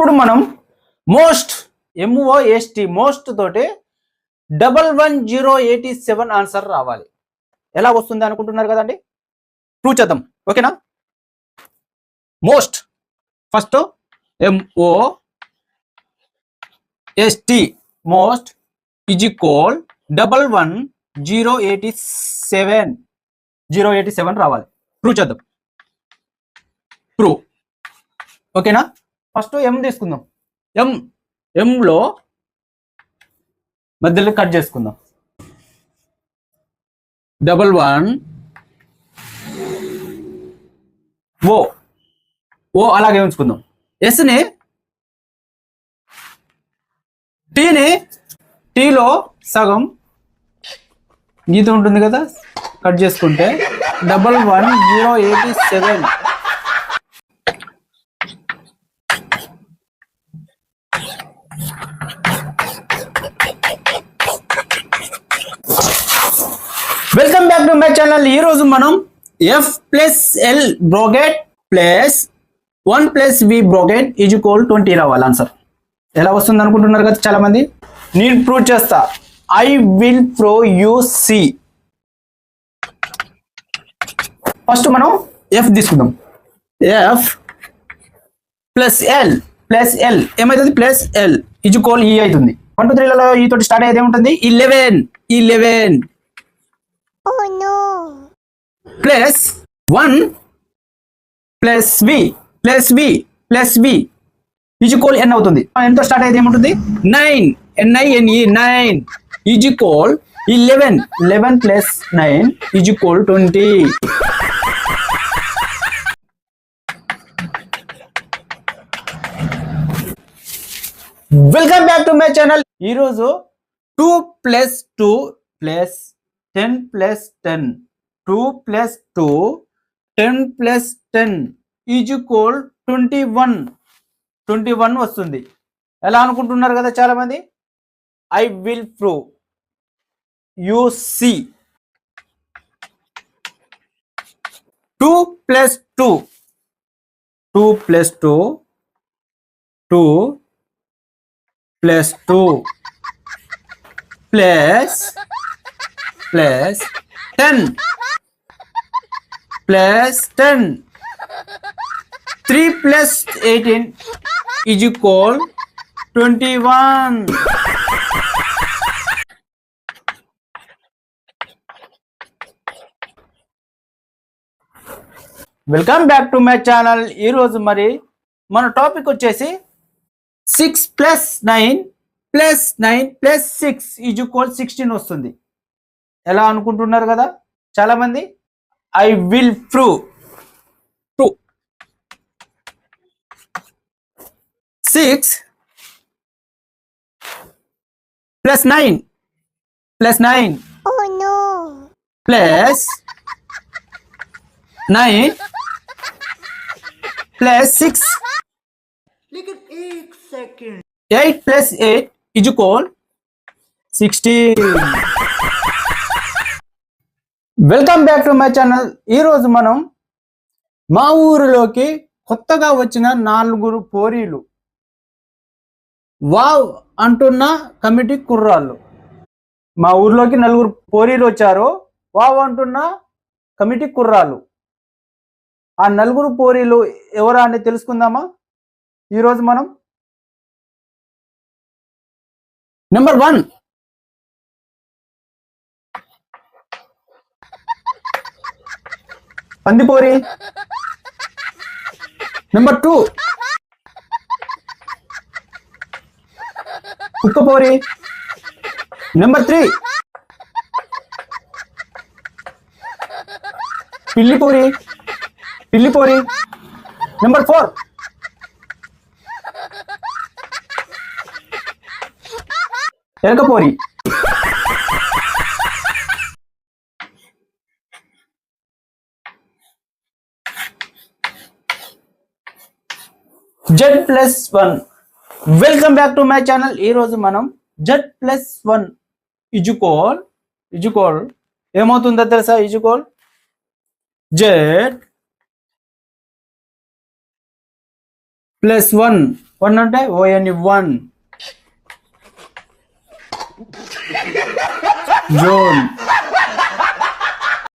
ఇప్పుడు మనం most M O S T most తోటి double one zero eighty seven answer రావాలి. ఎలా వస్తుంది అనుకుంటున్నారు కదండి? ప్రూవ్ చేద్దాం. ఓకేనా most first M O S T most is equal double one zero eighty seven zero eighty seven రావాలి. ప్రూవ్ చేద్దాం. ప్రూవ్ ఓకేనా ఫస్ట్ ఎం తీసుకుందాం. ఎం ఎంలో మధ్యలో కట్ చేసుకుందాం. డబల్ వన్ ఓ ఓ అలాగే ఉంచుకుందాం. ఎస్ని టీని టీలో సగం గీత ఉంటుంది కదా కట్ చేసుకుంటే. Double one zero eighty seven welcome back to my channel ఈ రోజు మనం F plus L bracket plus one plus V bracket is equal twenty రావాలి ఆన్సర్ ఎలా వస్తుంది అనుకుంటున్నారు కదా చాలా మంది నేను ప్రూవ్ చేస్తా. I will prove you see first మనం ఎఫ్ తీసుకుందాం. F plus L plus L ఏమవుతుంది ప్లస్ ఎల్ ఈజ్ కోల్ ఈ అవుతుంది. వన్ టూ త్రీలలో ఈ తోటి స్టార్ట్ అయ్యేది ఏముంటుంది? Eleven eleven eleven plus one plus V plus V plus V. Is equal N అవుతుంది. ఎంతో స్టార్ట్ అయితే ఏముంటుంది? Nine N I N E nine is equal eleven eleven plus nine is equal twenty welcome back to my channel ఈరోజు two plus two plus ten plus ten two plus two ten plus ten is equal twenty one. Twenty one వస్తుంది. ఎలా అనుకుంటున్నారు కదా చాలా మంది I will prove. You see. Two plus two. Two plus two. Two plus two. Plus plus ten. Plus ten. Three plus eighteen is equal twenty one. Welcome back to my channel. ఈరోజు మరి మన topic వచ్చేసి six plus nine plus nine plus six is equal sixteen వస్తుంది. ఎలా అనుకుంటున్నారు కదా? చాలామంది I will prove. Prove. Six plus nine plus nine. Oh no. Plus nine plus six. Eight plus eight is equal sixteen. Welcome back to my channel ఈరోజు మనం మా ఊరిలోకి కొత్తగా వచ్చిన నాలుగురు పోరీలు. వావ్ అంటున్న కమిటీ కుర్రాళ్ళు. మా ఊర్లోకి నలుగురు పోరీలు వచ్చారు. వావ్ అంటున్న కమిటీ కుర్రాళ్ళు. ఆ నలుగురు పోరీలు ఎవరా అని తెలుసుకుందామా? ఈరోజు మనం. నెంబర్ వన్ పందిపోరి. నెంబర్ టూ కుక్కపోరి. నెంబర్ త్రీ పిల్లిపోరి. పిల్లిపోరి. Number four ఎరకపోరి. Z plus one welcome back to my channel ఈ రోజు మనం Z plus one is equal is equal ఏమవుతుందో తెలుసా is equal Z plus one one అంటే ఓఎన్ వన్ జోన్